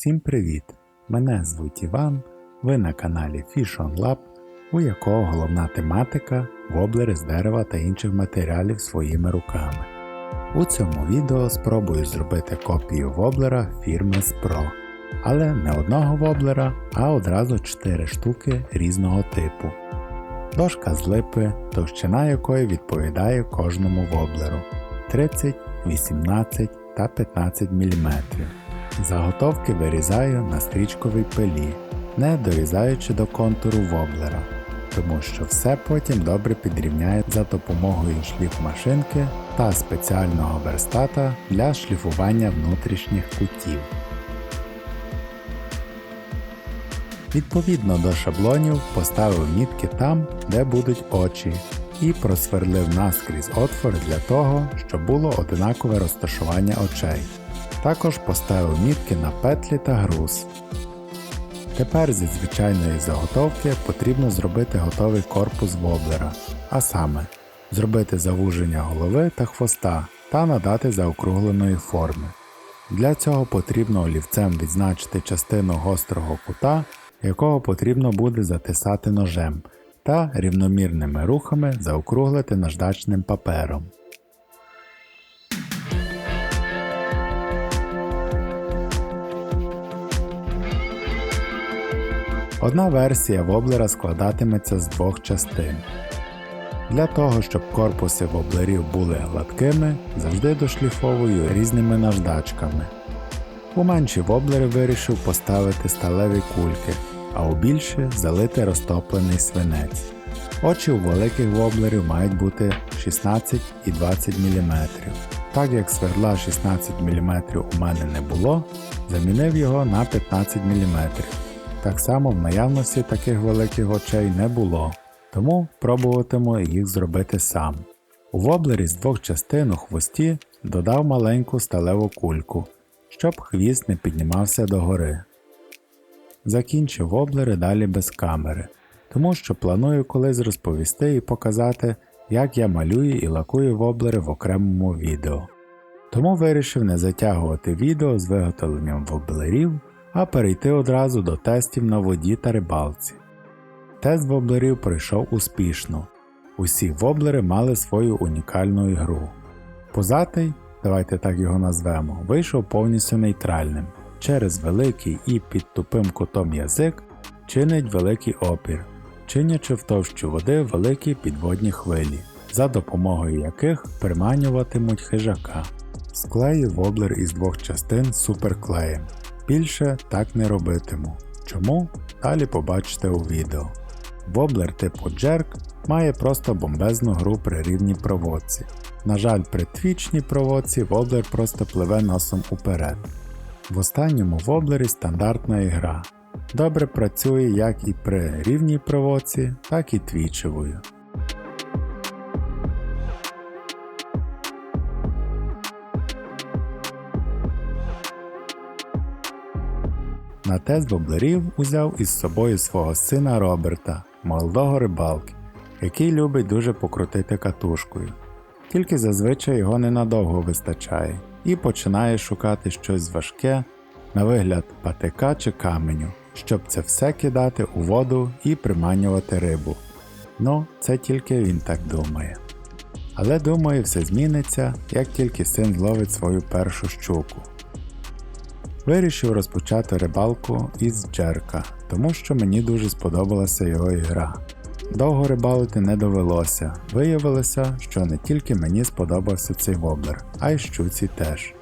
Всім привіт! Мене звуть Іван, ви на каналі Fish on Lab, у якого головна тематика воблери з дерева та інших матеріалів своїми руками. У цьому відео спробую зробити копію воблера фірми Spro, але не одного воблера, а одразу 4 штуки різного типу. Дошка з липи, товщина якої відповідає кожному воблеру 30, 18 та 15 мм. Заготовки вирізаю на стрічковій пилі, не дорізаючи до контуру воблера, тому що все потім добре підрівняє за допомогою шліфмашинки та спеціального верстата для шліфування внутрішніх кутів. Відповідно до шаблонів поставив мітки там, де будуть очі, і просверлив наскрізь отвори для того, щоб було одинакове розташування очей. Також поставив мітки на петлі та груз. Тепер зі звичайної заготовки потрібно зробити готовий корпус воблера, а саме зробити завуження голови та хвоста та надати заокругленої форми. Для цього потрібно олівцем відзначити частину гострого кута, якого потрібно буде затисати ножем, та рівномірними рухами заокруглити наждачним папером. Одна версія воблера складатиметься з двох частин. Для того, щоб корпуси воблерів були гладкими, завжди дошліфовую різними наждачками. У менші воблери вирішив поставити сталеві кульки, а у більші залити розтоплений свинець. Очі у великих воблерів мають бути 16 і 20 мм. Так як свердла 16 мм у мене не було, замінив його на 15 мм. Так само в наявності таких великих очей не було, тому пробуватиму їх зробити сам. У воблері з двох частин у хвості додав маленьку сталеву кульку, щоб хвіст не піднімався догори. Закінчив воблери далі без камери, тому що планую колись розповісти і показати, як я малюю і лакую воблери в окремому відео. Тому вирішив не затягувати відео з виготовленням воблерів а перейти одразу до тестів на воді та рибалці. Тест воблерів пройшов успішно. Усі воблери мали свою унікальну ігру. Позатий, давайте так його назвемо, вийшов повністю нейтральним. Через великий і під тупим кутом язик чинить великий опір, чинячи в товщу води великі підводні хвилі, за допомогою яких приманюватимуть хижака. Склею воблер із двох частин суперклеєм. Більше так не робитиму. Чому? Далі побачите у відео. Воблер типу Jerk має просто бомбезну гру при рівній проводці. На жаль, при твічній проводці воблер просто пливе носом уперед. В останньому воблері стандартна ігра. Добре працює як і при рівній проводці, так і твічевою. На тест воблерів узяв із собою свого сина Роберта, молодого рибалки, який любить дуже покрутити катушкою. Тільки зазвичай його ненадовго вистачає і починає шукати щось важке, на вигляд патика чи каменю, щоб це все кидати у воду і приманювати рибу. Ну, це тільки він так думає. Але думаю, все зміниться, як тільки син зловить свою першу щуку. Вирішив розпочати рибалку із Джерка, тому що мені дуже сподобалася його ігра. Довго рибалити не довелося, виявилося, що не тільки мені сподобався цей воблер, а й щуці теж.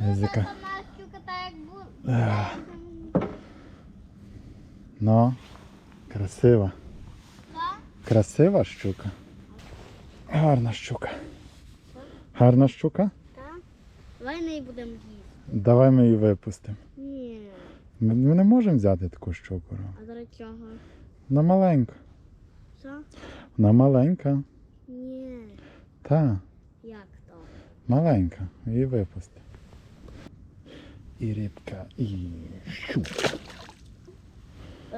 Язика. Була. Красива. Красива щука. Гарна щука. Гарна щука? Так? Давай не будемо їсти. Давай ми її випустимо. Ні. Ми, ми не можемо взяти таку щуку. А зараз чого? Вона маленька. Що? Вона маленька. Ні. Та, Як то? маленька. Її випусти. І рибка, і щука.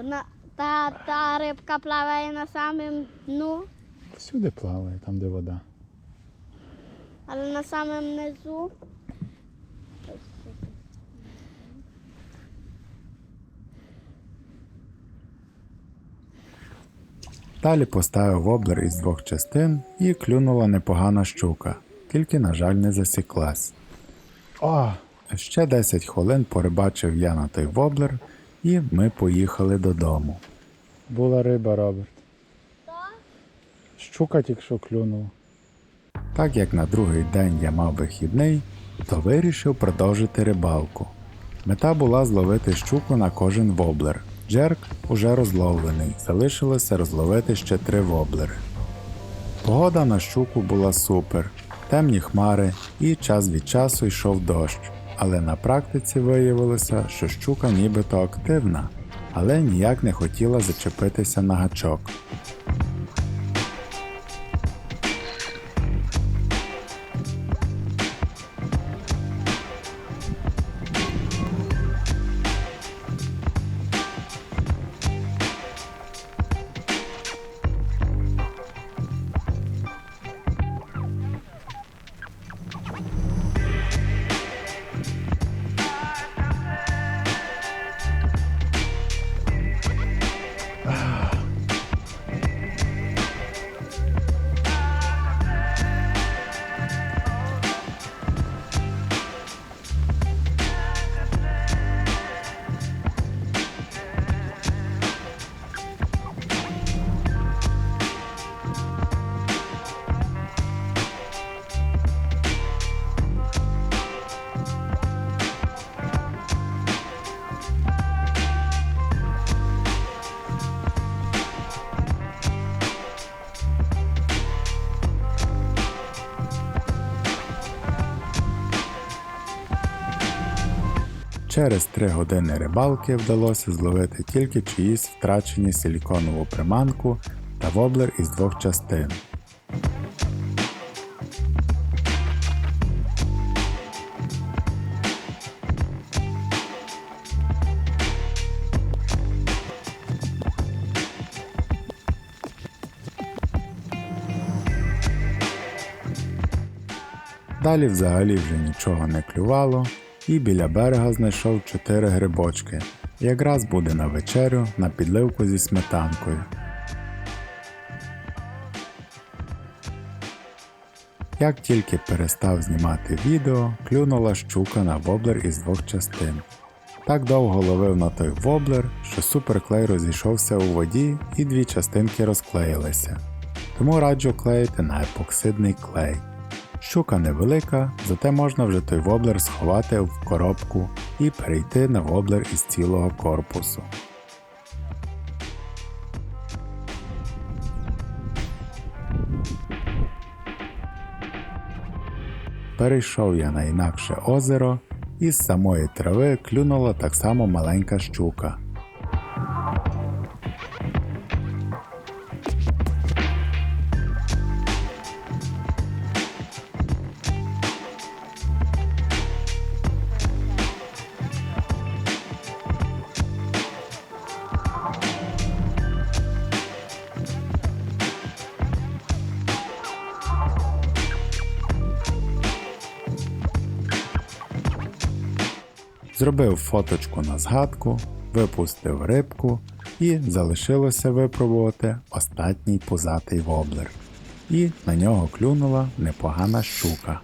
На, та, та рибка плаває на самому дну, Всюди плаває, там де вода. Але на самому низу. Далі поставив воблер із двох частин і клюнула непогана щука, тільки, на жаль, не засіклась. О! Ще 10 хвилин порибачив я на той воблер, і ми поїхали додому. Була риба, Роберт. Щука тільки що клюнула. Так як на другий день я мав вихідний, то вирішив продовжити рибалку. Мета була зловити щуку на кожен воблер. Джерк уже розловлений, залишилося розловити ще три воблери. Погода на щуку була супер, темні хмари і час від часу йшов дощ. Але на практиці виявилося, що щука нібито активна, але ніяк не хотіла зачепитися на гачок. Через три години рибалки вдалося зловити тільки чиїсь втрачені силіконову приманку та воблер із двох частин. Далі взагалі вже нічого не клювало, і біля берега знайшов чотири грибочки. Якраз буде на вечерю на підливку зі сметанкою. Як тільки перестав знімати відео, клюнула щука на воблер із двох частин. Так довго ловив на той воблер, що суперклей розійшовся у воді і дві частинки розклеїлися. Тому раджу клеїти на епоксидний клей. Щука невелика, зате можна вже той воблер сховати в коробку і перейти на воблер із цілого корпусу. Перейшов я на інакше озеро, і з самої трави клюнула так само маленька щука. Зробив фоточку на згадку, випустив рибку і залишилося випробувати останній пузатий воблер. І на нього клюнула непогана щука.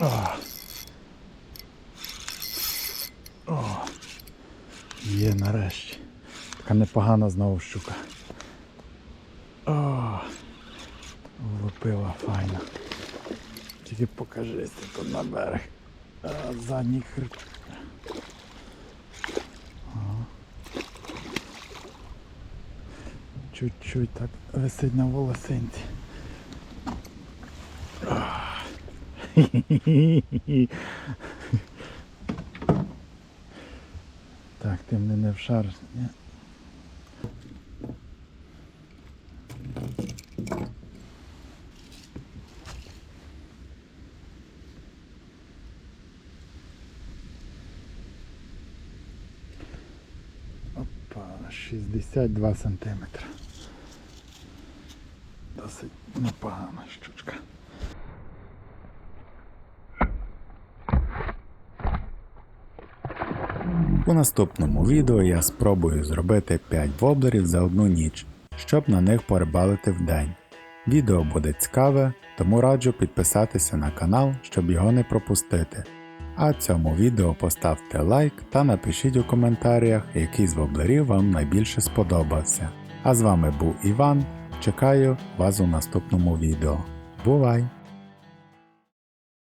О. О. Є нарешті. Така непогана знову щука. О. Влупила файно. Тільки покажись тут на берег. Задній хреб. Чуть-чуть так висить на волосинці. Так, ти мене не вшариш, ні? Опа, 62 сантиметри. Досить непогана щучка. У наступному відео я спробую зробити 5 воблерів за одну ніч, щоб на них порибалити в день. Відео буде цікаве, тому раджу підписатися на канал, щоб його не пропустити. А цьому відео поставте лайк та напишіть у коментарях, який з воблерів вам найбільше сподобався. А з вами був Іван. Чекаю вас у наступному відео. Бувай!